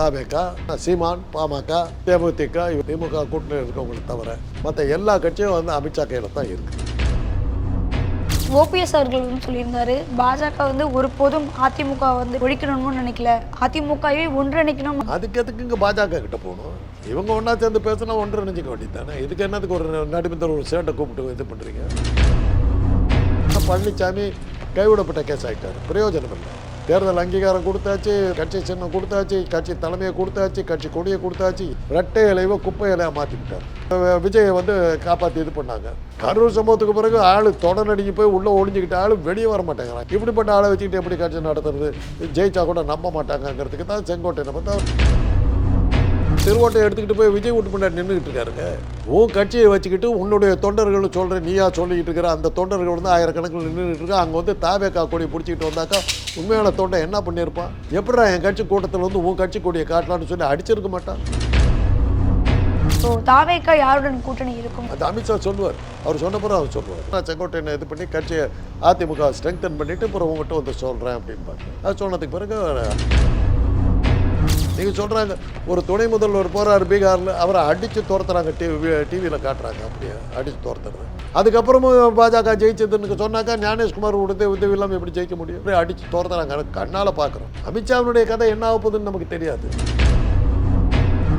தாவேக்கா சீமான் பாமக தேமுதிக திமுக கூட்டணியில் இருக்கவங்களை தவிர மற்ற எல்லா கட்சியும் வந்து அமித்ஷா கையில் தான் இருக்குது ஓபிஎஸ் அவர்கள் வந்து சொல்லியிருந்தாரு பாஜக வந்து ஒருபோதும் அதிமுக வந்து ஒழிக்கணும்னு நினைக்கல. அதிமுகவை ஒன்றிணைக்கணும். அதுக்கு எதுக்கு இங்கே பாஜக கிட்ட போகணும்? இவங்க ஒன்றா சேர்ந்து பேசினா ஒன்று நினைச்சிக்க வேண்டியது தானே இதுக்கு என்னத்துக்கு ஒரு நடுமித்தர் ஒரு சேட்டை கூப்பிட்டு இது பண்ணுறீங்க பழனிசாமி கைவிடப்பட்ட கேஸ் ஆகிட்டார் பிரயோஜனம் இல்லை. தேர்தல் அங்கீகாரம் கொடுத்தாச்சு கட்சி சின்னம் கொடுத்தாச்சு கட்சி தலைமையை கொடுத்தாச்சு கட்சி கொடியை கொடுத்தாச்சு ரெட்டை இலைவோ குப்பை இலையை மாற்றிக்கிட்டார் விஜயை வந்து காப்பாற்றி இது பண்ணாங்க. கரூர் சம்பவத்துக்கு பிறகு ஆள் தொடர்நடிக்கு போய் உள்ளே ஒழிஞ்சிக்கிட்ட ஆள் வெளியே வர மாட்டேங்கிறான் இப்படிப்பட்ட ஆளை வச்சுக்கிட்டு எப்படி கட்சி நடத்துறது? ஜெயிச்சா கூட நம்ப மாட்டாங்கங்கிறதுக்கு தான் செங்கோட்டையனை பார்த்தா திருவோட்டை எடுத்துக்கிட்டு போய் விஜய் வீட்டு முன்னாடி நின்றுக்கிட்டு இருக்காருங்க. உன் கட்சியை வச்சுக்கிட்டு உன்னுடைய தொண்டர்கள் சொல்கிற நீயா சொல்லிக்கிட்டு இருக்கிற அந்த தொண்டர்கள் வந்து ஆயிரக்கணக்கில் நின்றுட்டு இருக்கா அங்கே வந்து தாவேக்கா கொடி பிடிச்சிக்கிட்டு வந்தாக்கா உண்மையான தொண்டை என்ன பண்ணியிருப்பான்? எப்படிடா என் கட்சி கூட்டத்தில் வந்து உன் கட்சி கொடியை காட்டலாம்னு சொல்லி அடிச்சிருக்க மாட்டான்? ஸோ தாவேக்கா யாருடன் கூட்டணி இருக்கும்? அது அமித்ஷா சொல்லுவார். அவர் சொன்ன பிறகு அவர் சொல்லுவார். நான் செங்கோட்டையனை இது பண்ணி கட்சியை அதிமுக ஸ்ட்ரெங்தன் பண்ணிவிட்டு அப்புறம் உங்கள்கிட்ட வந்து சொல்கிறேன் அப்படின்பாங்க அது சொன்னதுக்கு பிறகு நீங்கள் சொல்கிறாங்க ஒரு துணை முதல்வர் போகிறார் பீகாரில் அவரை அடித்து துரத்துறாங்க டிவி டிவியில் காட்டுறாங்க அப்படியே அடித்து துரத்துறது. அதுக்கப்புறமும் பாஜக ஜெயிச்சதுன்னு சொன்னாக்கா ஞானேஷ்குமார் உடனே உதவி இல்லாமல் எப்படி ஜெயிக்க முடியும்? அப்படியே அடித்து துரத்துறாங்க. கண்ணால் பார்க்குறோம் அமித்ஷாவினுடைய கதை என்ன ஆக போகுதுன்னு நமக்கு தெரியாது.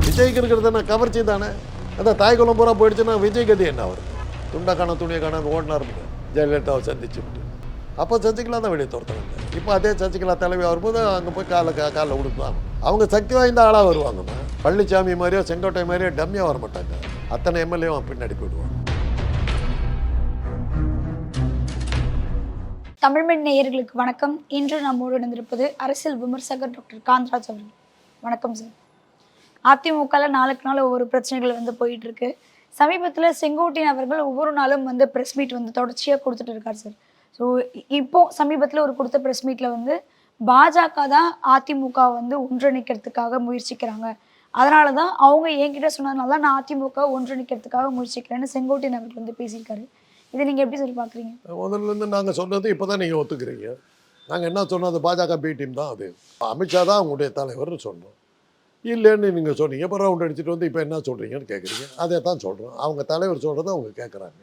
விஜய்க்கு இருக்கிறது என்ன கவர்ச்சி தானே? அந்த தாய்குளம் பூரா போயிடுச்சுன்னா விஜய் கதி என்ன வருது துண்டை காண துணியை காண ஓடினார் ஜெயலலிதாவை சந்திச்சு விட்டு அப்போ சசிகலா தான் வெளியே துரத்துறாங்க. இப்போ அதே சசிகலா தலைவி வரும்போது அங்கே போய் காலை கா காலில் கொடுப்பாங்க அவங்க சக்தி வாய்ந்த ஆளாக வருவாங்கம்மா பழனிசாமி மாதிரியோ செங்கோட்டை மாதிரியோ டம்மியாக வர மாட்டாங்க அத்தனை எம்எல்ஏவும் பின்னாடி போயிடுவாங்க தமிழ்மண் நேயர்களுக்கு வணக்கம். இன்று நம்மோடு இணைந்திருப்பது அரசியல் விமர்சகர் டாக்டர் காந்தராஜ் அவர்கள். வணக்கம் சார். அதிமுகவில் நாளுக்கு நாள் ஒவ்வொரு பிரச்சனைகள் வந்து போயிட்டு இருக்கு சமீபத்தில் செங்கோட்டையன் அவர்கள் ஒவ்வொரு நாளும் வந்து ப்ரெஸ் மீட் வந்து தொடர்ச்சியாக கொடுத்துட்டு இருக்கார் சார். ஸோ இப்போ சமீபத்தில் ஒரு கொடுத்த ப்ரெஸ் மீட்டில் வந்து பாஜக தான் அதிமுக வந்து ஒன்றிணைக்கிறதுக்காக முயற்சிக்கிறாங்க. அதனால தான் அவங்க என்கிட்ட சொன்னதுனால தான் நான் அதிமுக ஒன்றிணைக்கிறதுக்காக முயற்சிக்கிறேன்னு செங்கோட்டையன் அவர்கள் வந்து பேசியிருக்காரு. இதை நீங்கள் எப்படி சொல்லி பார்க்குறீங்க முதல்லேருந்து நாங்கள் சொன்னது இப்போ தான் நீங்கள் ஒத்துக்கிறீங்க. நாங்கள் என்ன சொன்னது பாஜக பி டீம் தான் அது. அமித்ஷா தான் அவங்களுடைய தலைவர்னு சொன்னோம். இல்லைன்னு நீங்கள் சொன்னீங்க. இப்போ ரவுண்ட் அடிச்சுட்டு வந்து இப்போ என்ன சொல்கிறீங்கன்னு கேட்குறீங்க அதே தான் சொல்கிறோம் அவங்க தலைவர் சொல்கிறத அவங்க கேட்குறாங்க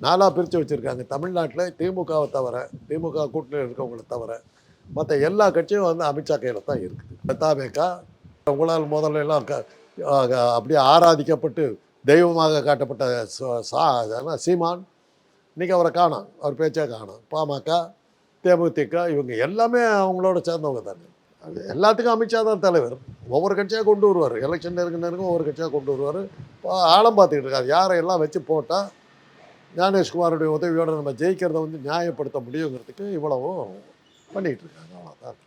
நாலாக பிரித்து வச்சுருக்காங்க. தமிழ்நாட்டில் திமுகவை தவிர திமுக கூட்டணியில் இருக்கவங்களை தவிர மற்ற எல்லா கட்சியும் வந்து அமித்ஷா கையில் தான் இருக்குது. தாவேக்கா உங்களால் முதல்ல எல்லாம் க அப்படியே ஆராதிக்கப்பட்டு தெய்வமாக காட்டப்பட்ட ச- சா அதெல்லாம் சீமான் இன்றைக்கி அவரை காணோம். அவர் பேச்சே காணோம். பாமக தேமுதிக இவங்க எல்லாமே அவங்களோட சேர்ந்தவங்க தானே. எல்லாத்துக்கும் அமித்ஷா தான் தலைவர். ஒவ்வொரு கட்சியாக கொண்டு வருவார். எலெக்ஷன் நெருங்க நெருங்க ஒவ்வொரு கட்சியாக கொண்டு வருவார். ஆழம் பார்த்துக்கிட்டு இருக்காரு. யாரை எல்லாம் வச்சு போட்டால் ஞானேஷ்குமாருடைய உதவியோடு நம்ம ஜெயிக்கிறத வந்து நியாயப்படுத்த முடியுங்கிறதுக்கு இவ்வளவும் பண்ணிகிட்டு இருக்காங்க அவ்வளோதான்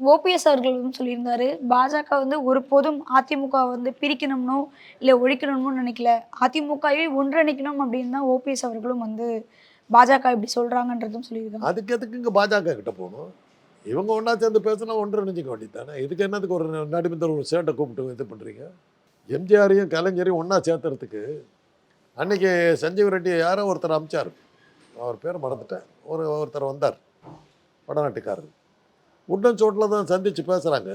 ஓபிஎஸ் அவர்கள் வந்து சொல்லியிருந்தாரு பாஜக வந்து ஒருபோதும் அதிமுக வந்து பிரிக்கணும்னோ இல்லை ஒழிக்கணும்னு நினைக்கல. அதிமுகவை ஒன்றிணைக்கணும் அப்படின்னு தான் ஓபிஎஸ் அவர்களும் வந்து பாஜக இப்படி சொல்றாங்கன்றதும் சொல்லியிருக்காங்க. அதுக்கு எதுக்கு இங்கே பாஜக கிட்ட போகணும்? இவங்க ஒன்றா சேர்ந்து பேசினா ஒன்று நினைச்சிக்க வேண்டியது தானே இதுக்கு என்னத்துக்கு ஒரு நடுமித்தர் ஒரு சேட்டை கூப்பிட்டு இது பண்ணுறீங்க எம்ஜிஆரையும் கலைஞரையும் ஒன்றா சேர்த்துறதுக்கு அன்னைக்கு சஞ்சீவ் ரெட்டி யாரோ ஒருத்தர் அமிச்சார். அவர் பேர் மறந்துட்டேன். ஒரு ஒருத்தர் வந்தார். வடநாட்டுக்காரர். உட்டன் சோட்டில் தான் சந்தித்து பேசுகிறாங்க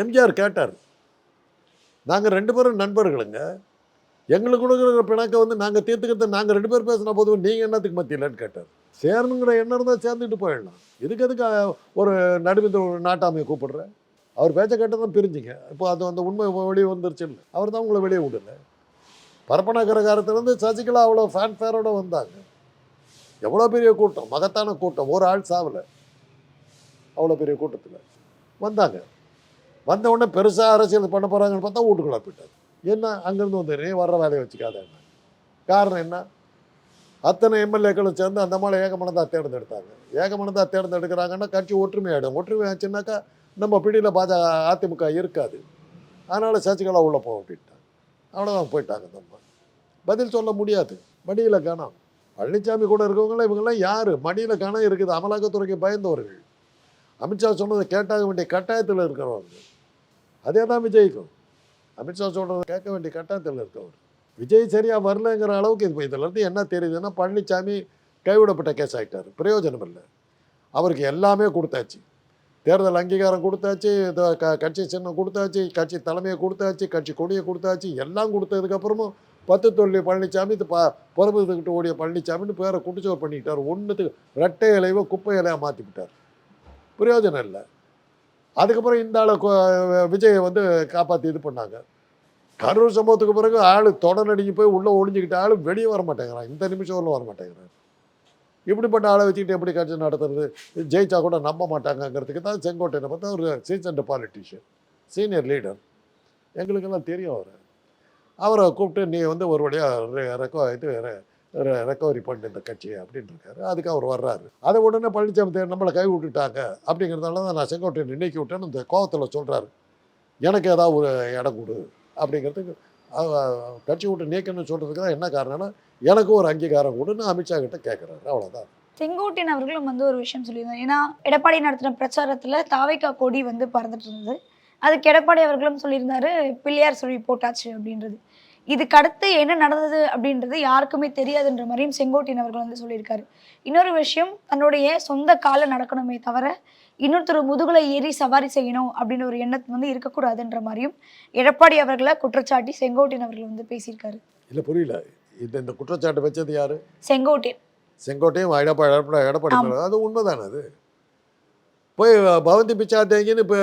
எம்ஜிஆர் கேட்டார். நாங்கள் ரெண்டு பேரும் நண்பர்களுங்க. எங்களுக்கு கொடுக்குற பிணக்கை வந்து நாங்கள் தீர்த்துக்கிறத நாங்கள் ரெண்டு பேர் பேசின போது நீங்கள் என்னத்துக்கு மத்தியிலன்னு கேட்டார். சேரணுங்கிற எண்ணம் இருந்தால் சேர்ந்துட்டு போயிடலாம். இதுக்கு எதுக்கு ஒரு நடுவிந்த ஒரு நாட்டாமையை கூப்பிடுற? அவர் பேச்சை கேட்டு தான் பிரிஞ்சிங்க. இப்போ அது அந்த உண்மை வெளியே வந்துருச்சு இல்லை. அவர் தான் உங்களை வெளியே விடல. பரப்பனகரகாரத்துலேருந்து சசிகலா அவ்வளோ ஃபேன்ஃபேரோட வந்தாங்க. எவ்வளோ பெரிய கூட்டம்? மகத்தான கூட்டம். ஒரு ஆள் சாவலை. அவ்வளோ பெரிய கூட்டத்தில். வந்தாங்க. வந்த உடனே பெருசாக அரசியல் பண்ண போகிறாங்கன்னு பார்த்தா வீட்டுக்குள்ளே போயிட்டார். என்ன? அங்கேருந்து வந்து நீ வர்ற வேலையை வச்சுக்காத. என்ன காரணம் என்ன? அத்தனை எம்எல்ஏக்களும் சேர்ந்து அந்த மாதிரி ஏகமனதாக தேர்ந்தெடுத்தாங்க. ஏகமனதாக தேர்ந்தெடுக்கிறாங்கன்னா கட்சி ஒற்றுமையாயிடும். ஒற்றுமையாச்சுன்னாக்கா நம்ம பிடியில் பாஜக அதிமுக இருக்காது. அதனால் சசிகலா உள்ளே போக அப்படின்ட்டாங்க அவ்வளோதான் போயிட்டாங்க நம்ம. பதில் சொல்ல முடியாது. மடியில் காணோம். பழனிசாமி கூட இருக்கவங்களாம் இவங்கெல்லாம் யார்? மடியில் காணம் இருக்குது. அமலாக்கத்துறைக்கு பயந்தவர்கள். அமித்ஷா சொன்னதை கேட்டாக வேண்டிய கட்டாயத்தில் இருக்கிறவங்க அதே தான் விஜய்க்கும். அமித்ஷா சொல்கிறத கேட்க வேண்டிய கட்டாயத்தில் இருக்கவர். விஜய் சரியாக வரலங்கிற அளவுக்கு இது இதிலேருந்து என்ன தெரியுதுன்னா பழனிசாமி கைவிடப்பட்ட கேஸ் ஆகிட்டார் பிரயோஜனம் இல்லை. அவருக்கு எல்லாமே கொடுத்தாச்சு. தேர்தல் அங்கீகாரம் கொடுத்தாச்சு இந்த க கட்சி சின்னம் கொடுத்தாச்சு கட்சி தலைமையை கொடுத்தாச்சு கட்சி கொடியை கொடுத்தாச்சு எல்லாம் கொடுத்ததுக்கப்புறமும் பத்து தொழில் பழனிசாமி இது ப புறம்புக்கிட்டு ஓடிய பழனிசாமின்னு பேரை குட்டிச்சோர் பண்ணிக்கிட்டார். ஒன்றுத்துக்கு ரெட்டை இலைவோ குப்பை இலையாக மாற்றிக்கிட்டார் பிரயோஜனம் இல்லை. அதுக்கப்புறம் இந்த ஆளை விஜயை வந்து காப்பாற்றி இது பண்ணாங்க. கரூர் சம்பவத்துக்கு பிறகு ஆள் தொடர்நடிக்கு போய் உள்ளே ஒழிஞ்சிக்கிட்ட ஆள் வெளியே வர மாட்டேங்கிறான். இந்த நிமிஷம் உள்ள வர மாட்டேங்கிறான். இப்படிப்பட்ட ஆளை வச்சுக்கிட்டு எப்படி கட்சி நடத்துறது? ஜெயிச்சா கூட நம்ப மாட்டாங்கங்கிறதுக்கு தான் செங்கோட்டையனை பார்த்தா ஒரு சீசன்ட் பாலிட்டிஷியன் சீனியர் லீடர் எங்களுக்கெல்லாம் தெரியும் அவர். அவரை கூப்பிட்டு நீ வந்து ஒரு வழியாக ரெக்கோ இது ரெக்கவரி பண்ணு இந்த கட்சியை அப்படின்னு இருக்காரு. அதுக்கு அவர் வர்றாரு. அதை உடனே பழனிசாமி நம்மளை கை விட்டுட்டாங்க அப்படிங்கிறதால தான் நான் செங்கோட்டையன் நினைக்கி விட்டேன்னு இந்த கோவத்தில் சொல்கிறாரு எனக்கு ஏதாவது ஒரு இடம் கொடு அப்படிங்கிறதுக்கு கட்சி விட்டு நீக்கணும்னு சொல்கிறதுக்கு தான் என்ன காரணம்னா எனக்கும் ஒரு அங்கீகாரம் கொடுன்னு அமித்ஷா கிட்ட கேட்குறாரு அவ்வளோதான் செங்கோட்டையன் அவர்களும் வந்து ஒரு விஷயம் சொல்லியிருந்தாங்க ஏன்னா எடப்பாடி நடத்தின பிரச்சாரத்தில் தாவைக்கா கொடி வந்து பறந்துட்டு இருந்தது. அதுக்கு எடப்பாடி அவர்களும் சொல்லியிருந்தாரு பிள்ளையார் சொல்லி போட்டாச்சு அப்படின்றது. இதுக்கு அடுத்து என்ன நடந்தது அப்படின்றது யாருக்குமே தெரியாதுன்ற மாதிரியும் செங்கோட்டையன் அவர்கள் வந்து சொல்லியிருக்காரு. இன்னொரு விஷயம் தன்னுடைய சொந்த கால நடக்கணுமே தவிர இன்னொருத்தர் முதுகுல ஏறி சவாரி செய்யணும் அப்படின்னு ஒரு எண்ணத்து வந்து இருக்கக்கூடாதுன்ற மாதிரியும் எடப்பாடி அவர்களை குற்றச்சாட்டி செங்கோட்டையன் அவர்கள் வந்து பேசியிருக்காரு. இல்லை புரியல. இந்த இந்த குற்றச்சாட்டு வச்சது யாரு? செங்கோட்டையன். செங்கோட்டையும் எடப்பாடி எடப்பாடி எடப்பாடி. அது உண்மைதானே அது? போய் பவந்தி பிச்சா தேங்கின்னு இப்போ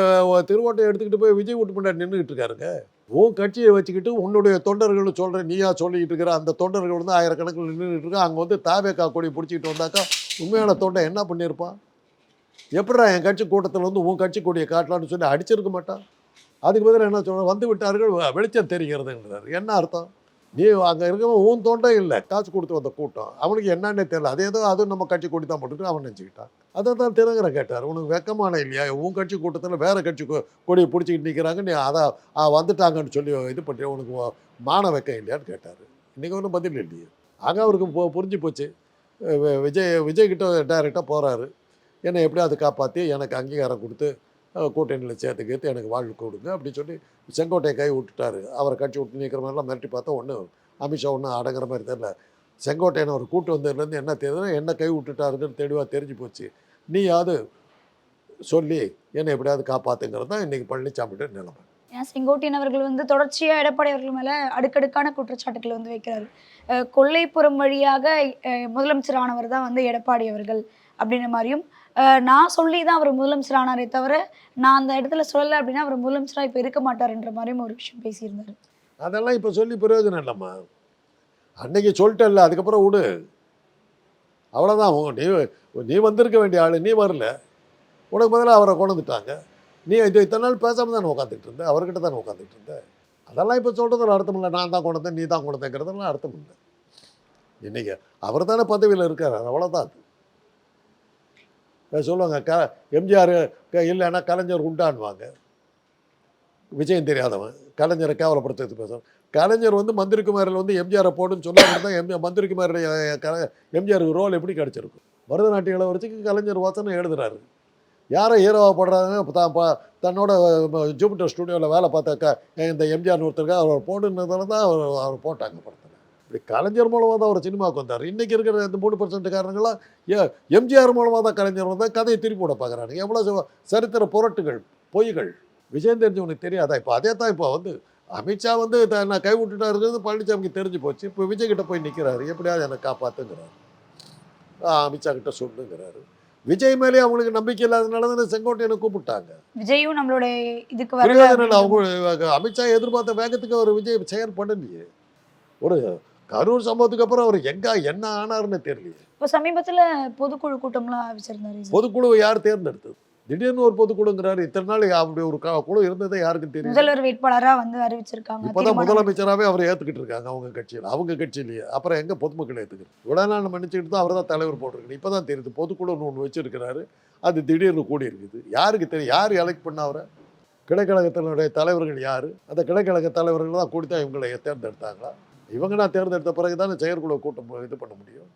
திருவோட்டை எடுத்துக்கிட்டு போய் விஜய் வீட்டு முன்னாடி நின்றுக்கிட்டு இருக்காருங்க. உன் கட்சியை வச்சுக்கிட்டு உன்னுடைய தொண்டர்கள் சொல்கிறேன் நீயா சொல்லிக்கிட்டு இருக்கிற அந்த தொண்டர்கள் வந்து ஆயிரக்கணக்கில் நின்றுட்டு இருக்கா அங்கே வந்து தாவேக்கா கொடி பிடிச்சிக்கிட்டு வந்தாக்கா உண்மையான தொண்டை என்ன பண்ணியிருப்பான் எப்படிடா என் கட்சி கூட்டத்தில் வந்து உன் கட்சி கொடியை காட்டலான்னு சொல்லி அடிச்சிருக்க மாட்டான்? அதுக்கு பதிலாக என்ன சொல்கிறேன் வந்து விட்டார்கள் வெளிச்சம் தெரிகிறதுங்கிறார். என்ன அர்த்தம்? நீ அங்கே இருக்கவன் உன் தொண்டை இல்லை. காசு கொடுத்து வந்த கூட்டம். அவனுக்கு என்னன்னே தெரியல. அதே ஏதோ அதுவும் நம்ம கட்சி கூட்டி தான் போட்டுட்டு அவன் நினச்சிக்கிட்டான். அதை தான் திறங்கிற கேட்டார். உனக்கு வெக்கமான இல்லையா? உன் கட்சி கூட்டத்தில் வேற கட்சி கொடியை பிடிச்சிக்கிட்டு நிற்கிறாங்க நீ அதை வந்துட்டாங்கன்னு சொல்லி இது பண்ணி உனக்கு மான வெக்கம் இல்லையான்னு கேட்டார். இன்றைக்கி ஒன்றும் பதில் இல்லையே. அங்கே அவருக்கு போ புரிஞ்சு போச்சு. விஜய் விஜய் கிட்ட டைரெக்டாக போகிறாரு என்னை எப்படியாவது காப்பாற்றி எனக்கு அங்கீகாரம் கொடுத்து கூட்டணியில் சேர்த்துக்கிட்டு எனக்கு வாழ்வு கொடுங்க அப்படின்னு சொல்லி செங்கோட்டையை கை விட்டுட்டாரு. அவரை கட்சி விட்டு நிற்கிற மாதிரிலாம் மிரட்டி பார்த்தா ஒன்றும் அமித்ஷா ஒன்றும் அடங்குற மாதிரி தெரியல. செங்கோட்டையன் ஒரு கூட்டு வந்ததுலேருந்து என்ன தெரியுதுன்னா என்ன கை விட்டுட்டாருன்னு தெளிவாக தெரிஞ்சு போச்சு. நீயாவது சொல்லி என்னை எப்படியாவது காப்பாற்றுங்கிறது தான் இன்றைக்கி பழனிசாமிகிட்ட நிலைமை. ஏன்னா செங்கோட்டையன் அவர்கள் வந்து தொடர்ச்சியாக எடப்பாடி அவர்கள் மேலே அடுக்கடுக்கான குற்றச்சாட்டுகளை வந்து வைக்கிறார். கொள்ளைப்புறம் கொல்லைப்புறம் வழியாக முதலமைச்சரானவர் தான் வந்து எடப்பாடி அவர்கள் அப்படின்ற மாதிரியும் நான் சொல்லி தான் அவர் முதலமைச்சர் ஆனாரே தவிர நான் அந்த இடத்துல சொல்லலை அப்படின்னா அவர் முதலமைச்சராக இப்போ இருக்க மாட்டார்ன்ற மாதிரியும் ஒரு விஷயம் பேசியிருந்தாரு. அதெல்லாம் இப்போ சொல்லி பிரயோஜனம் இல்லைம்மா. அன்னைக்கு சொல்லிட்டல்ல அதுக்கப்புறம் விடு. அவ்வளோதான் நீ நீ வந்திருக்க வேண்டிய ஆள் நீ வரல. உனக்கு பதிலாக அவரை கொண்டுட்டாங்க நீ இது இத்தனை நாள் பேசாமல் தானே உட்காந்துட்டு இருந்த? அவர்கிட்ட தானே உட்காந்துட்டு இருந்த? அதெல்லாம் இப்போ சொல்கிறதுல அர்த்தம் இல்லை. நான் தான் கொண்டு நீ தான் கொண்டேங்கிறதெல்லாம் அர்த்தம் இல்லை. இன்றைக்கி அவர் தானே பதவியில் இருக்கார். அவ்வளோதான் அது. சொல்லுவாங்க க எம்ஜிஆர் இல்லைன்னா கலைஞர் உண்டான்வாங்க. விஜயம் தெரியாதவன். கலைஞரை கேவலப்படுத்துறது பேசுகிறேன் கலைஞர் வந்து மந்திரி குமாரில் வந்து எம்ஜிஆரை போடுன்னு சொல்லாமல் தான் எம் மந்திரி குமாருடைய எம்ஜிஆருக்கு ரோல் எப்படி கிடச்சிருக்கும்? பரதநாட்டிய இளவரசிக்கு கலைஞர் வாசனை எழுதுறாரு. யாரை ஹீரோவாக போடுறாங்க? தான் பா தன்னோட ஜூபிட்டர் ஸ்டுடியோவில் வேலை பார்த்தாக்கா இந்த எம்ஜிஆர் ஒருத்தருக்கு அவர் போடுனதால தான் அவர் அவர் போட்டாங்க படத்தை. இப்படி கலைஞர் மூலமாக தான் அவர் சினிமாவுக்கு வந்தார். இன்றைக்கி இருக்கிற இந்த மூணு பர்சன்ட் காரணங்களாம் ஏ எம்ஜிஆர் மூலமாக தான் கலைஞர் வந்தால் கதையை திருப்பி விட பார்க்குறாங்க. எவ்வளோ சரித்திர புரட்டுகள் பொய்கள் விஜயம் தெரிஞ்சவனுக்கு தெரியாதா? இப்போ அதே தான் இப்போ வந்து அமித்ஷா வந்து நான் கை விட்டுட்டாருங்கிறது பழனிசாமிக்கு தெரிஞ்சு போச்சு. இப்போ விஜய் கிட்ட போய் நிற்கிறாரு எப்படியாவது என்னை காப்பாற்றுங்கிறாரு அமித்ஷா கிட்ட சொல்லுங்கிறாரு. விஜய் மேலே அவங்களுக்கு நம்பிக்கை இல்லாதனால தானே செங்கோட்டையனை கூப்பிட்டாங்க. விஜயும் நம்மளுடைய இதுக்கு அவங்க அமித்ஷா எதிர்பார்த்த வேகத்துக்கு அவர் விஜய் செயல் பண்ணலையே ஒரு கரூர் சம்பவத்துக்கு அப்புறம் அவர் எங்க என்ன ஆனாருன்னு தெரியலையே. இப்போ சமீபத்துல பொதுக்குழு கூட்டம்லாம் வச்சிருந்தாரு பொதுக்குழுவை யார் தேர்ந்தெடுத்தது? திடீர்னு ஒரு பொதுக்குழுங்கிறாரு. இத்தனை நாள் அப்படி ஒரு குழு இருந்ததே யாருக்கும் தெரியும் முதல்வர் வேட்பாளரா வந்து அறிவிச்சிருக்காங்க இப்போதான் முதலமைச்சராகவே அவர் ஏற்றுக்கிட்டு இருக்காங்க அவங்க கட்சியில். அவங்க கட்சியிலேயே. அப்புறம் எங்கே பொதுமக்கள் ஏற்றுக்கிறது இவ்வளோ நாள் நம்ம நினச்சிக்கிட்டு தான் அவர் தான் தலைவர் போட்டிருக்கு இப்போ தான் தெரியுது பொதுக்குழுன்னு ஒன்று வச்சிருக்கிறாரு. அது திடீர்னு கூடி இருக்குது யாருக்கு தெரியும் யார் எலெக்ட் பண்ண அவரை? கிளைக்கழகத்தினுடைய தலைவர்கள் யார்? அந்த கிளைக்கழக தலைவர்கள் தான் கூடி தான் இவங்களை தேர்ந்தெடுத்தாங்களா? இவங்க நான் தேர்ந்தெடுத்த பிறகு தானே செயற்குழு கூட்டம் இது பண்ண முடியும்?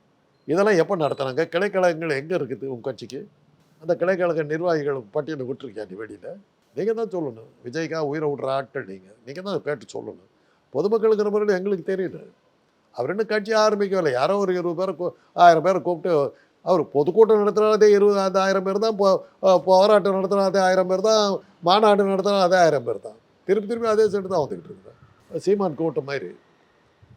இதெல்லாம் எப்போ நடத்துகிறாங்க கிளைக்கழகங்கள் எங்கே இருக்குது உங்கள் கட்சிக்கு? அந்த கிளைக்கழக நிர்வாகிகள் பட்டியலை விட்டுருக்கியா நீ வெளியில்? நீங்கள் தான் சொல்லணும். விஜய்க்கா உயிரை விடுற ஆட்கள் நீங்கள் நீங்கள் தான் கேட்டு சொல்லணும். பொதுமக்களுங்கிற முறையில் எங்களுக்கு தெரியல அவர் இன்னும் கட்சி ஆரம்பிக்கவில்லை. யாரோ ஒரு இருபது பேரை கூ- ஆயிரம் பேரை கூப்பிட்டு அவர் பொதுக்கூட்டம் நடத்துனாதே இருபது அது ஆயிரம் பேர் தான் போ- போராட்டம் நடத்தினா அதே ஆயிரம் பேர் தான் மாநாடு நடத்தினா அதே ஆயிரம் பேர் தான். திருப்பி திருப்பி அதே செட்டு தான் வந்துக்கிட்டு இருக்கிறேன் சீமான் கூட்டம் மாதிரி.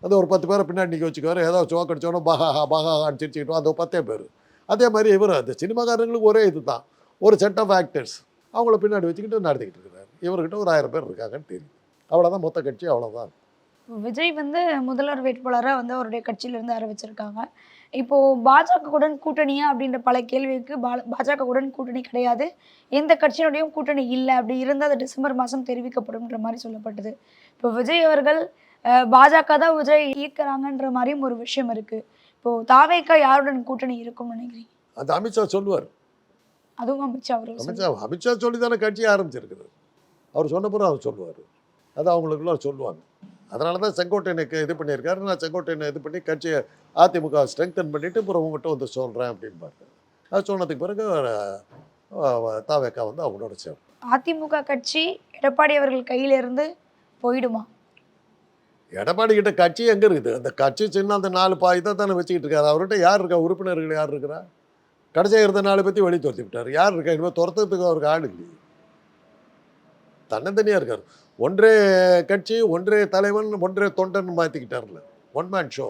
அந்த ஒரு பத்து பேரை பின்னாடி நிற்க வச்சுக்குவார். ஏதோ சோக்கு அடிச்சோன்னா பாகாஹா பாகாஹான்னு சிரிச்சுக்கிட்டோம் அந்த பத்தே பேர். அதே மாதிரி இவர் அந்த சினிமாக்காரங்களுக்கு ஒரே இது தான் ஒரு செட் ஆஃப் ஆக்டர்ஸ் அவங்கள பின்னாடி வச்சுக்கிட்டு நடத்திக்கிட்டு இருக்கிறார் இவர்கிட்ட ஒரு ஆயிரம் பேர் இருக்காங்கன்னு தெரியும் அவ்வளோதான் மொத்த கட்சி அவ்வளோதான் விஜய் வந்து முதல்வர் வேட்பாளராக வந்து அவருடைய கட்சியிலிருந்து அறிவிச்சிருக்காங்க இப்போ பாஜகவுடன் கூட்டணியா அப்படின்ற பல கேள்விக்கு பா- பாஜகவுடன் கூட்டணி கிடையாது. எந்த கட்சியினுடையும் கூட்டணி இல்லை. அப்படி இருந்தால் அது டிசம்பர் மாதம் தெரிவிக்கப்படும்ன்ற மாதிரி சொல்லப்பட்டது. இப்போ விஜய் அவர்கள் பாஜக தான் விஜய் ஈர்க்கிறாங்கன்ற மாதிரியும் ஒரு விஷயம் இருக்கு. இப்போ தாவேக்கா யாருடன் கூட்டணி இருக்கும்னு நினைக்கிறீங்க? அந்த அமித்ஷா சொல்லுவார். அதுவும் அமித்ஷா அவர்கள் அமித்ஷா அமித்ஷா சொல்லி தானே கட்சி ஆரம்பிச்சிருக்குது. அவர் சொன்ன பிறகு அவர் சொல்லுவார். அது அவங்களுக்குள்ள சொல்லுவாங்க. அதனால தான் செங்கோட்டையனுக்கு இது பண்ணியிருக்காரு. நான் செங்கோட்டையனை இது பண்ணி கட்சியை அதிமுக ஸ்ட்ரெங்தன் பண்ணிவிட்டு அப்புறம் உங்கள்கிட்ட வந்து சொல்கிறேன் அப்படின்பாரு அது சொன்னதுக்கு பிறகு தாவேக்கா வந்து அவங்களோட சேரும். அதிமுக கட்சி எடப்பாடி அவர்கள் கையில இருந்து போயிடுமா? எடப்பாடி கிட்ட கட்சி எங்கே இருக்குது? அந்த கட்சி சின்ன அந்த நாலு பாய் தான் தானே வச்சுக்கிட்டு இருக்காரு. அவர்கிட்ட யார் இருக்கா? உறுப்பினர்கள் யார் இருக்கிறா? கடைசியாக இருந்த நாலு பற்றி வழி துரத்தி விட்டார். யார் இருக்கா? இனிமேல் துரத்துறதுக்கு அவருக்கு ஆள் இல்லையே. தன்னந்தனியாக இருக்கார். ஒன்றே கட்சி ஒன்றே தலைவன் ஒன்றே தொண்டன் மாற்றிக்கிட்டார்ல ஒன் மேன் ஷோ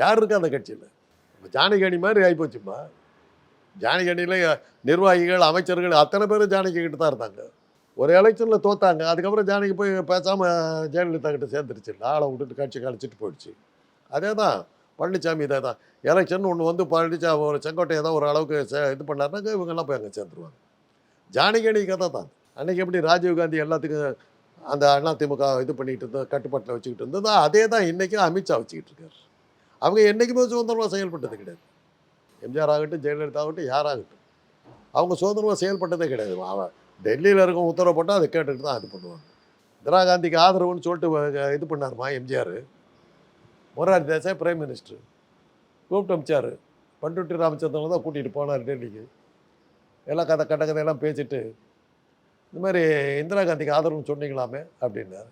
யார் இருக்கா அந்த கட்சியில்? ஜானகி மாதிரி ஆகிப்போச்சுப்பா ஜானகி நிர்வாகிகள் அமைச்சர்கள் அத்தனை பேரும் ஜானகி கிட்ட தான் இருந்தாங்க. ஒரு எலெக்ஷனில் தோத்தாங்க. அதுக்கப்புறம் ஜானகி போய் பேசாமல் ஜெயலலிதா கிட்ட சேர்ந்துருச்சு. ஆளை விட்டுட்டு கட்சி கழிச்சிட்டு போயிடுச்சு. அதே தான் பழனிசாமி இதே தான் எலெக்ஷன் ஒன்று வந்து பழனிசாமி ஒரு செங்கோட்டையை தான் ஒரு அளவுக்கு சே- இது பண்ணாருனாக்க இவங்கெல்லாம் போய் அங்கே சேர்ந்துருவாங்க. ஜானகி கதை தான் அன்றைக்கி எப்படி ராஜீவ்காந்தி எல்லாத்துக்கும் அந்த அதிமுக இது பண்ணிக்கிட்டு இருந்தது கட்டுப்பாட்டில் வச்சுக்கிட்டு இருந்தது அதே தான் இன்றைக்கும் அமித்ஷா வச்சுக்கிட்டு இருக்காரு. அவங்க என்றைக்குமே சுதந்திரமாக செயல்பட்டது கிடையாது. எம்ஜிஆர் ஆகட்டும் ஜெயலலிதா ஆகட்டும் யாராகட்டும் அவங்க சுதந்திரமாக செயல்பட்டதே கிடையாது. அவன் டெல்லியில் இருக்க உத்தரவு போட்டால் அதை கேட்டுட்டு தான் இது பண்ணுவாங்க. இந்திரா காந்திக்கு ஆதரவுன்னு சொல்லிட்டு இது பண்ணாருமா MGR? Morarji Desai prime minister. கூப்பிட்டு அமிச்சார். பண்டுட்டி ராமச்சந்திரன் தான் கூட்டிகிட்டு போனார் டெல்லிக்கு. எல்லாம் கதை கட்ட கதையெல்லாம் பேசிட்டு இந்த மாதிரி இந்திரா காந்திக்கு ஆதரவுன்னு சொன்னீங்களாமே அப்படின்னாரு.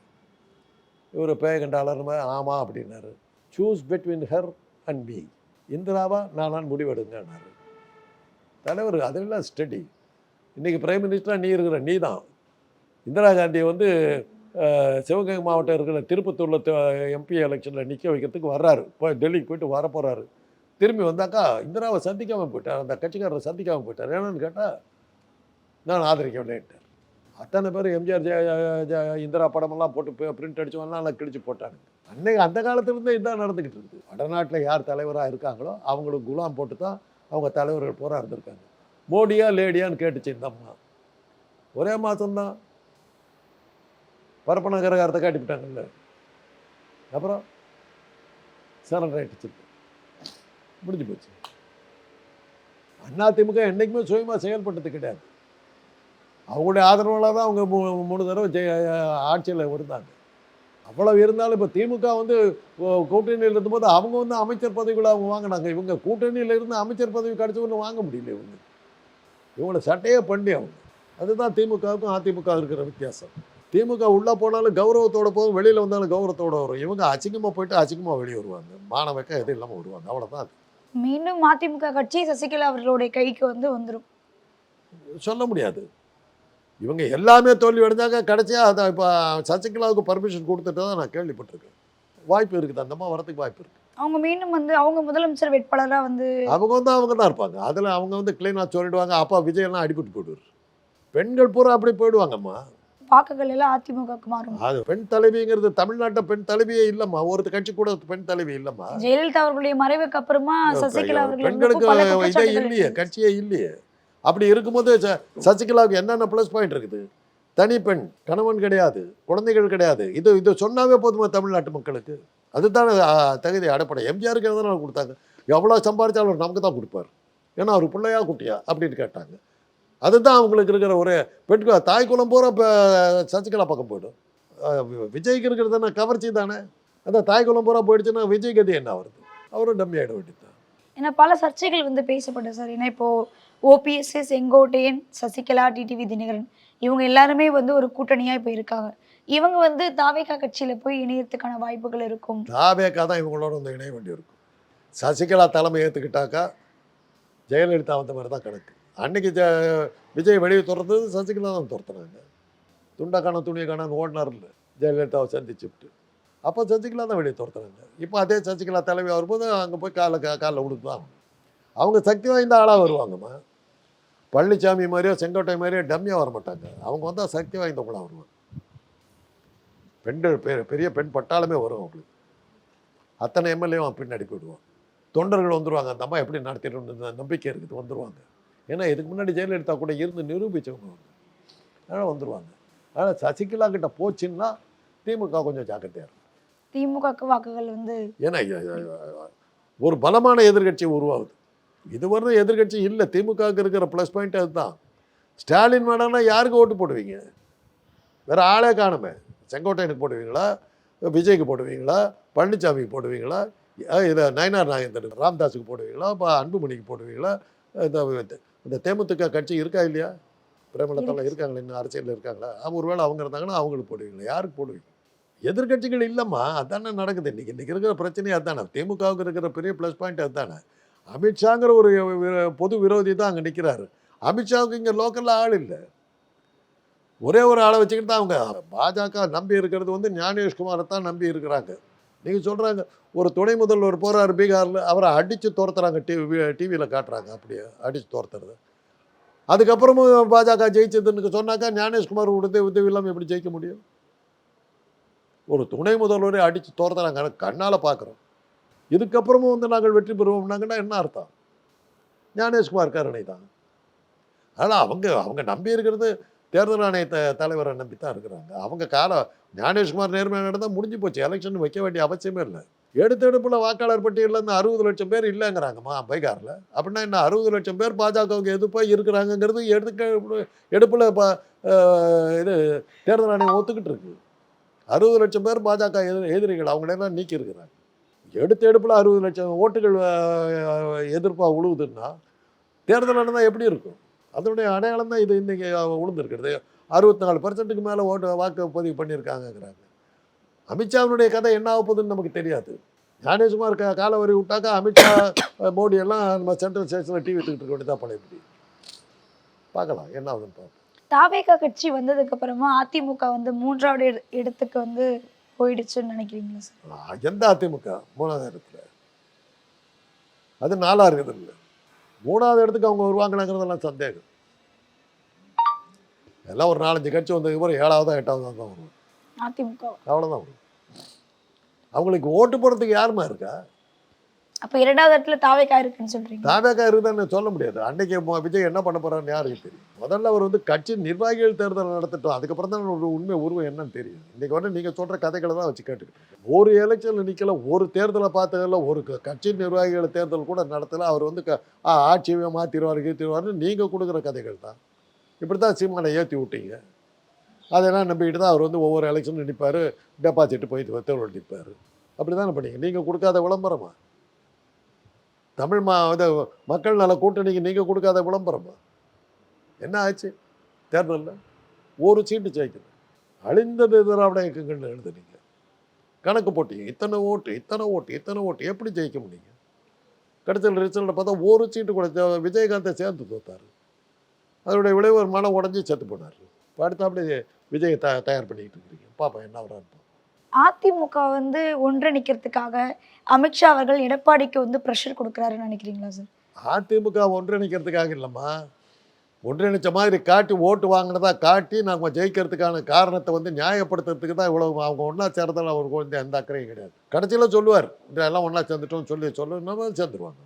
இவர் பேய கண்டாளருமே ஆமாம் அப்படின்னாரு. Choose between her and me இந்திராவா நானான் முடிவெடுங்கன்னாரு தலைவர் அதெல்லாம் ஸ்டடி இன்றைக்கி பிரைம் மினிஸ்டராக நீ இருக்கிற நீ தான் இந்திரா காந்தி வந்து சிவகங்கை மாவட்டம் இருக்கிற திருப்பத்தூரில் எம்பி எலெக்ஷனில் நிற்க வைக்கிறதுக்கு வர்றாரு. போய் டெல்லிக்கு போயிட்டு வர போகிறாரு திரும்பி வந்தாக்கா இந்திராவை சந்திக்காமல் போயிட்டார். அந்த கட்சிக்காரரை சந்திக்காமல் போயிட்டார். என்னன்னு கேட்டால் நான் ஆதரிக்கவில்லைன்ட்டார். அத்தனை பேர் எம்ஜிஆர் இந்திரா படமெல்லாம் போட்டு பிரிண்ட் அடிச்சவெல்லாம் நல்லா கிழிச்சு போட்டாங்க அன்னைக்கு அந்த காலத்துலேருந்தே இதான் நடந்துக்கிட்டு இருக்குது வடநாட்டில் யார் தலைவராக இருக்காங்களோ அவங்களுக்கு குலாம் போட்டு தான் அவங்க தலைவர்கள் பூரா இருந்திருக்காங்க மோடியா லேடியான்னு கேட்டுச்சு இந்த அம்மா. ஒரே மாதம்தான் பரப்பனகரகாரத்தை காட்டிவிட்டாங்கல்ல அப்புறம் சரண்டர் ஆகிடுச்சு முடிஞ்சு போச்சு. அதிமுக என்றைக்குமே சுயமாக செயல்பட்டது கிடையாது. அவங்களுடைய ஆதரவுகளாக தான் அவங்க மூ- மூணு தடவை ஜெய ஆட்சியில் இருந்தாங்க. அவ்வளவு இருந்தாலும் இப்போ திமுக வந்து கூட்டணியில் இருந்தபோது அவங்க வந்து அமைச்சர் பதவிகளை அவங்க வாங்கினாங்க. இவங்க கூட்டணியில் இருந்து அமைச்சர் பதவி கிடச்சி ஒன்று வாங்க முடியல இவங்க. இவங்கள சட்டையே பண்ணி அவங்க. அதுதான் திமுகவுக்கும் அதிமுக இருக்கிற வித்தியாசம். திமுக உள்ளே போனாலும் கௌரவத்தோட போகும் வெளியில் வந்தாலும் கௌரவத்தோட வரும். இவங்க அசிங்கமாக போயிட்டு அசிங்கமாக வெளியே வருவாங்க. மாணவக்க எதுவும் இல்லாமல் வருவாங்க. அவ்வளோதான் அது. மீண்டும் அதிமுக கட்சி சசிகலா அவர்களுடைய கைக்கு வந்து வந்துடும் சொல்ல முடியாது. இவங்க எல்லாமே தோல்வி அடைஞ்சாங்க. கடைசியாக அதை இப்போ சசிகலாவுக்கு பர்மிஷன் கொடுத்துட்டு தான் நான் கேள்விப்பட்டிருக்கேன். வாய்ப்பு இருக்குது. அந்த மாதிரி வரதுக்கு வாய்ப்பு இருக்குது அவங்க மீண்டும் வந்து அவங்க முதலமைச்சர் வேட்பாளரா வந்து அவங்க வந்து அவங்க தான் இருப்பாங்க. அதில் அவங்க வந்து கிளீனாக சொல்லிடுவாங்க அப்பா விஜயெல்லாம் அடிபட்டு போயிடுவார். பெண்கள் பூரா அப்படி போயிடுவாங்கம்மா. வாக்குகள் எல்லாம் அதிமுகவுக்கு மாறும். அது பெண் தலைவிங்கிறது தமிழ்நாட்டை பெண் தலைவியே இல்லைம்மா. ஒரு கட்சி கூட பெண் தலைவி இல்லைம்மா. ஜெயலலிதா அவர்களுடைய மறைவுக்கு அப்புறமா சசிகலா அவர்கள் பெண்களுக்கு இதே இல்லையே. கட்சியே இல்லையே. அப்படி இருக்கும்போது சசிகலாவுக்கு என்னென்ன ப்ளஸ் பாயிண்ட் இருக்குது? தனி பெண் கணவன் கிடையாது குழந்தைகள் கிடையாது. இது இது சொன்னாவே போதுமா தமிழ்நாட்டு மக்களுக்கு? அதுதான் தகுதி அடைப்படை. எம்ஜிஆருக்கு எதனால் கொடுத்தாங்க? எவ்வளோ சம்பாதிச்சாலும் நமக்கு தான் கொடுப்பார். ஏன்னா அவர் பிள்ளையா குட்டியா? அப்படின்னு கேட்டாங்க. அதுதான் அவங்களுக்கு இருக்கிற ஒரு பெண்கள் தாய் குளம் பூரா இப்போ சசிகலா பக்கம் போய்டும். விஜய்க்கு இருக்கிறது என்ன கவர்ச்சி தானே? அந்த தாய் குளம் பூரா போயிடுச்சுன்னா விஜய் கதி என்ன வருது அவரும் டம்மி ஆகிட வேண்டியது ஏன்னா பல சர்ச்சைகள் வந்து பேசப்பட்டது சார். ஏன்னா இப்போது ஓபிஎஸ் செங்கோட்டையன் சசிகலா டிடிவி தினகரன் இவங்க எல்லாருமே வந்து ஒரு கூட்டணியாக இப்போ இருக்காங்க. இவங்க வந்து தாவேகா கட்சியில போய் இணையத்துக்கான வாய்ப்புகள் இருக்கும். தாவேகா தான் இவங்களோட வந்து இணைய வேண்டியிருக்கும் சசிகலா தலைமை ஏற்றுக்கிட்டாக்கா ஜெயலலிதா வந்த மாதிரி தான் கணக்கு. அன்னைக்கு ஜ விஜய் வெளியே துறந்தது சசிகலா தான் துரத்துனாங்க. துண்டக்கான காண துணியை காணான்னு ஓடினார்ல ஜெயலலிதாவை சந்திச்சுட்டு அப்போ சசிகலா தான் வெளியே துரத்துறாங்க இப்போ அதே சசிகலா தலைவி வரும்போது அங்கே போய் காலை கா காலில் விடுத்து தான் அவங்க சக்தி வாய்ந்த ஆளாக வருவாங்கம்மா. பழனிசாமி மாதிரியோ செங்கோட்டை மாதிரியோ டம்மியாக வர மாட்டாங்க அவங்க வந்தால் சக்தி வாய்ந்தவங்களாக வருவாங்க. பெண்கள் பெ- பெரிய பெண் பட்டாளமே வரும் அவங்களுக்கு. அத்தனை எம்எல்ஏவும் பின்னாடி போயிடுவான். தொண்டர்கள் வந்துருவாங்க அந்த அம்மா எப்படி நடத்திட்டு நம்பிக்கை இருக்குது வந்துருவாங்க. ஏன்னா இதுக்கு முன்னாடி ஜெயலலிதா கூட இருந்து நிரூபிச்சவங்க அவங்க அதனால் வந்துருவாங்க. அதனால் சசிகலா கிட்ட போச்சுன்னா திமுக கொஞ்சம் ஜாக்கிரதையாக இருக்கும். திமுகக்கு வாக்குகள் வந்து ஏன்னா ஒரு பலமான எதிர்க்கட்சி உருவாகுது. இதுவரை எதிர்க்கட்சி இல்லை. திமுகவுக்கு இருக்கிற ப்ளஸ் பாயிண்ட் அதுதான். ஸ்டாலின் வேணான்னா யாருக்கு ஓட்டு போடுவீங்க? வேற ஆளே காணுமே. செங்கோட்டையனுக்கு போடுவீங்களா? விஜய்க்கு போடுவீங்களா? பழனிசாமிக்கு போடுவீங்களா? இதை நயனார் நாகேந்திரன் ராம்தாஸுக்கு போடுவீங்களா? இப்போ அன்புமணிக்கு போடுவீங்களா? இந்த இந்த தேமுதிக கட்சி இருக்கா இல்லையா? பிரேமலத்தால இருக்காங்களா? இன்னும் அரசியலில் இருக்காங்களா? ஒருவேளை அவங்க இருந்தாங்கன்னா அவங்களுக்கு போடுவீங்களா? யாருக்கு போடுவீங்க? எதிர்க்கட்சிகள் இல்லைம்மா. அதானே நடக்குது. இன்னைக்கு இன்னைக்கு இருக்கிற பிரச்சனை அதானே. திமுகவுக்கு இருக்கிற பெரிய ப்ளஸ் பாயிண்ட் அதுதானே அமித்ஷாங்கிற ஒரு பொது விரோதி தான் அங்கே நிற்கிறாரு அமித்ஷாவுக்கு இங்கே லோக்கலில் ஆள் இல்லை. ஒரே ஒரு ஆளை வச்சுக்கிட்டு தான் அவங்க. பாஜக நம்பி இருக்கிறது வந்து ஞானேஷ்குமாரை தான் நம்பி இருக்கிறாங்க. நீங்கள் சொல்கிறாங்க ஒரு துணை முதல்வர் போகிறார் பீகாரில் அவரை அடித்து துரத்துறாங்க டிவி டிவியில் காட்டுறாங்க அப்படியே அடித்து துரத்துறது. அதுக்கப்புறமும் பாஜக ஜெயிச்சதுன்னு சொன்னாக்கா ஞானேஷ்குமார் உடனே உதவி இல்லாமல் எப்படி ஜெயிக்க முடியும்? ஒரு துணை முதல்வரை அடித்து துரத்துறாங்க கண்ணால் பார்க்குறோம் இதுக்கப்புறமும் வந்து நாங்கள் வெற்றி பெறுவோம்னாங்கன்னா என்ன அர்த்தம்? ஞானேஷ்குமார் கருணை தான் ஆனால் அவங்க அவங்க நம்பி இருக்கிறது தேர்தல் ஆணைய த தலைவரை நம்பி தான் இருக்கிறாங்க. அவங்க காலம் ஞானேஷ்குமார் நேர்மையாக நடந்தால் முடிஞ்சு போச்சு. எலெக்ஷன் வைக்க வேண்டிய அவசியமே இல்லை. எடுத்தெடுப்பில் வாக்காளர் பட்டியலில் இருந்து அறுபது லட்சம் பேர் இல்லைங்கிறாங்கம்மா பைகாரில் அப்படின்னா என்ன? அறுபது லட்சம் பேர் பாஜகவுக்கு எதிர்ப்பாக இருக்கிறாங்கங்கிறது எடுக்க எடுப்பில் இப்போ இது தேர்தல் ஆணையம் ஒத்துக்கிட்டு இருக்கு. அறுபது லட்சம் பேர் பாஜக எதிர் எதிரிகள் அவங்களெல்லாம் நீக்கியிருக்கிறாங்க. எடுத்த எடுப்பில் அறுபது லட்சம் ஓட்டுகள் எதிர்ப்பாக உழுவுதுன்னா தேர்தல் நடந்தால் எப்படி இருக்கும்? அதனுடைய அடையாளம் தான் இது இன்றைக்கி உளுந்துருக்கிறது அறுபத்தி நாலு பர்சன்ட்டுக்கு மேலே ஓட்டு வாக்கு பதிவு பண்ணியிருக்காங்கங்கிறாங்க. அமித்ஷாவினுடைய கதை என்ன ஆக போகுதுன்னு நமக்கு தெரியாது. ஞானேஷ்குமார் கா காலை வரி விட்டாக்கா அமித்ஷா மோடி எல்லாம் நம்ம சென்ட்ரல் ஸ்டேஷனில் டிவி எடுத்துக்கிட்டு இருக்க வேண்டியதான் பழையபடி பார்க்கலாம். என்ன ஆகுதுன்னு பார்ப்போம். தாவேகா கட்சி வந்ததுக்கு அப்புறமா அதிமுக வந்து மூன்றாவது இட- இடத்துக்கு வந்து போயிடுச்சுன்னு நினைக்கிறீங்களா சார்? எந்த அதிமுக? மூணாவது இடத்துல. அது நாலாவது இடத்துல இல்லை மூணாவது இடத்துக்கு அவங்க வருவாங்களாங்கிறதெல்லாம் சந்தேகம். எல்லாம் ஒரு நாலஞ்சு கட்சி வந்ததுக்கு அப்புறம் ஏழாவதா எட்டாவதா தான் வருவாங்க அதிமுக அவ்வளோதான் வரும் அவங்களுக்கு ஓட்டு போடுறதுக்கு யாருமா இருக்கா? அப்போ இரண்டாவது இடத்துல தாவேக்கா இருக்குன்னு சொல்றீங்க. தாவேக்கா இருக்குதான்னு சொல்ல முடியாது. அன்னைக்கு விஜய் என்ன பண்ண போறான்னு யாருக்கு தெரியும். முதல்ல அவர் வந்து கட்சி நிர்வாகிகள் தேர்தல் நடத்திட்டோம். அதுக்கப்புறம் தான் ஒரு உண்மை உருவம் என்னன்னு தெரியும். இன்னைக்கு வந்து நீங்க சொல்ற கதைகளை தான் வச்சு கேட்டுக்கிட்டு ஒரு எலெக்ஷன்ல நிக்கல ஒரு தேர்தலை பார்த்ததில்ல ஒரு க- கட்சி நிர்வாகிகள் தேர்தல் கூட நடத்தல. அவர் வந்து க- ஆ, ஆட்சியை மாத்திருவாரு கீத்திருவாருன்னு நீங்க கொடுக்குற கதைகள் தான். இப்படி தான் சீமானை ஏற்றி விட்டீங்க. அதெல்லாம் நம்பிக்கிட்டு தான் அவர் வந்து ஒவ்வொரு எலெக்ஷனும் நிற்பார் டெபாசிட் போய் தேர்தல் நிற்பார் அப்படி தானே பண்ணீங்க? நீங்கள் கொடுக்காத விளம்பரமா? தமிழ் மா இது மக்கள் நல கூட்டணிக்கு நீங்கள் கொடுக்காத விளம்பரமா? என்ன ஆச்சு? தேர்தலில் ஒரு சீட்டு ஜெயிக்கணும் அழிந்தது திராவிட இயக்கங்கள்னு எழுதுனீங்க. கணக்கு போட்டீங்க இத்தனை ஓட்டு இத்தனை ஓட்டு இத்தனை ஓட்டு எப்படி ஜெயிக்க முடியுங்க கடைசியில் ரிசல்ட்டை பார்த்தா ஒரு சீட்டு கூட விஜயகாந்தை சேர்ந்து தோத்தார். அதனுடைய விளைவு ஒரு மனம் உடஞ்சி செத்து போனார். அப்படியே விஜய் த தயார் பண்ணிக்கிட்டு இருக்கிறீங்க. பாப்பா என்ன வரான்னு அதிமுக வந்து ஒன்றிணைக்கிறதுக்காக அமித்ஷா அவர்கள் எடப்பாடிக்கு வந்து ப்ரெஷர் கொடுக்குறாருன்னு நினைக்கிறீங்களா சார் அதிமுக ஒன்றிணைக்கிறதுக்காக இல்லைம்மா. ஒன்றிணைச்ச மாதிரி காட்டி ஓட்டு வாங்கினதா காட்டி நாங்கள் ஜெயிக்கிறதுக்கான காரணத்தை வந்து நியாயப்படுத்துறதுக்கு தான் இவ்வளோ அவங்க ஒன்றா சேர்றதால அவருக்கு வந்து எந்த அக்கறையும் கிடையாது. கடைசியில் சொல்லுவார் எல்லாம் ஒன்றா சேர்ந்துட்டோம் சொல்லி சொல்லணும்னா சேர்ந்துருவாங்க